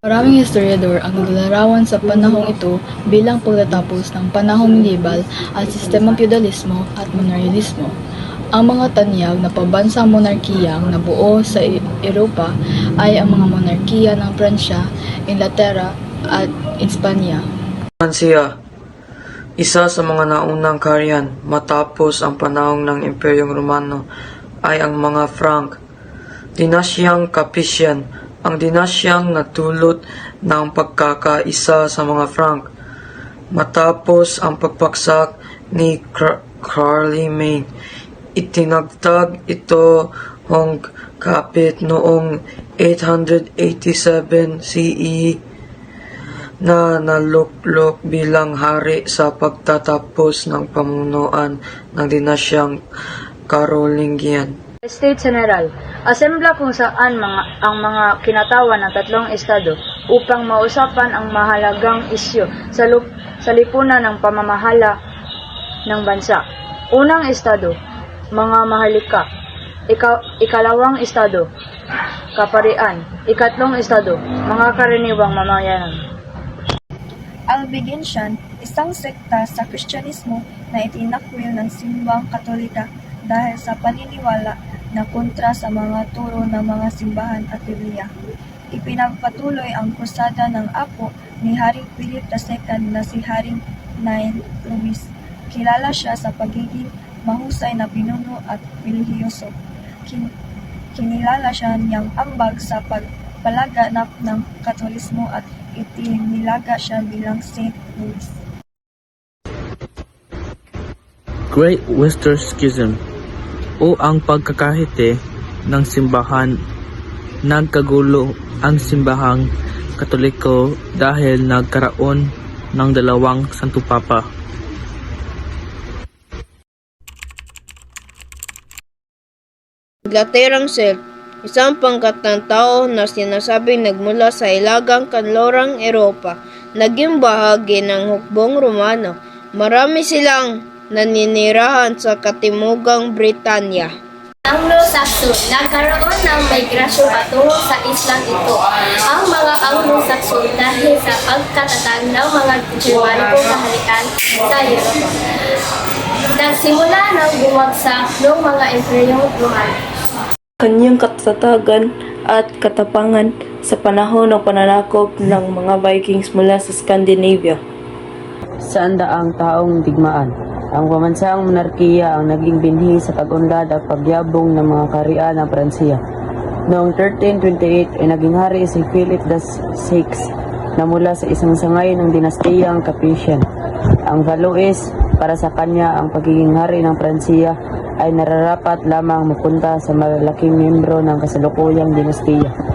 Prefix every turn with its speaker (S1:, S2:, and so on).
S1: Maraming historiador ang naglalarawan sa panahong ito bilang pagtatapos ng panahong medieval at sistemang feudalismo at monarchilismo. Ang mga tanyag na pabansang monarkiyang nabuo sa E- Europa ay ang mga monarkiya ng Pransya, Inglaterra at Espanya.
S2: Francia, isa sa mga naunang kaharian matapos ang panahon ng Imperyong Romano ay ang mga Frank. Dinasyang Capetian, ang dinasyang natulot ng pagkakaisa sa mga Frank. Matapos ang pagpaksak ni Charlemagne, itinagtag ito hong kapit noong 887 CE na naluklok bilang hari sa pagtatapos ng pamunuan ng dinasyang Carolingian.
S3: State General, asembla kung saan mga, ang mga kinatawan ng tatlong estado upang mausapan ang mahalagang isyu sa, lup, sa lipunan ng pamamahala ng bansa. Unang estado, mga mahalika. Ika, ikalawang estado, kaparian. Ikatlong estado, mga karaniwang mamayanan.
S4: Albigensian, isang sekta sa Kristyanismo na itinakwil ng simbang Katolika dahil sa paniniwala na kontra sa mga turo ng mga simbahan at Biblia. Ipinagpatuloy ang krusada ng apo ni Haring Philip II na si Haring IX Luis. Kilala siya sa pagiging mahusay na pinuno at relihiyoso. Kin- kinilala siya niyang ambag sa pagpalaganap ng Katolismo at itinilaga siya bilang Saint Louis.
S5: Great Western Schism o ang pagkakahiti ng simbahan nagkagulo ang simbahang katoliko dahil nagkaroon ng dalawang Santo Papa.
S6: Inglaterang Celt, isang pangkat ng tao na sinasabing nagmula sa ilagang kanlorang Europa, naging bahagi ng hukbong Romano. Marami silang naninirahan sa katimugang Britanya.
S7: Anglo-Saxon, nagkaroon ng migrasyon patungo sa islang ito. Ang mga Anglo-Saxon dahil sa pagkatatag ng mga Germanikong kaharian sa Europa. Nagsimula ng bumagsak ng mga Imperyong Romano.
S8: kanyang katatagan at katapangan sa panahon ng pananakop ng mga Vikings mula sa Scandinavia.
S9: Sa andaang taong digmaan, ang pamansang monarkiya ang naging binhi sa pag-unlad at pagyabong ng mga karian ng Pransiya. Noong 1328 ay naging hari si Philip VI na mula sa isang sangay ng dinastiyang Capetian. Ang Valois, para sa kanya ang pagiging hari ng Pransiya ay nararapat lamang mapunta sa malalaking membro ng kasalukuyang dinastiya.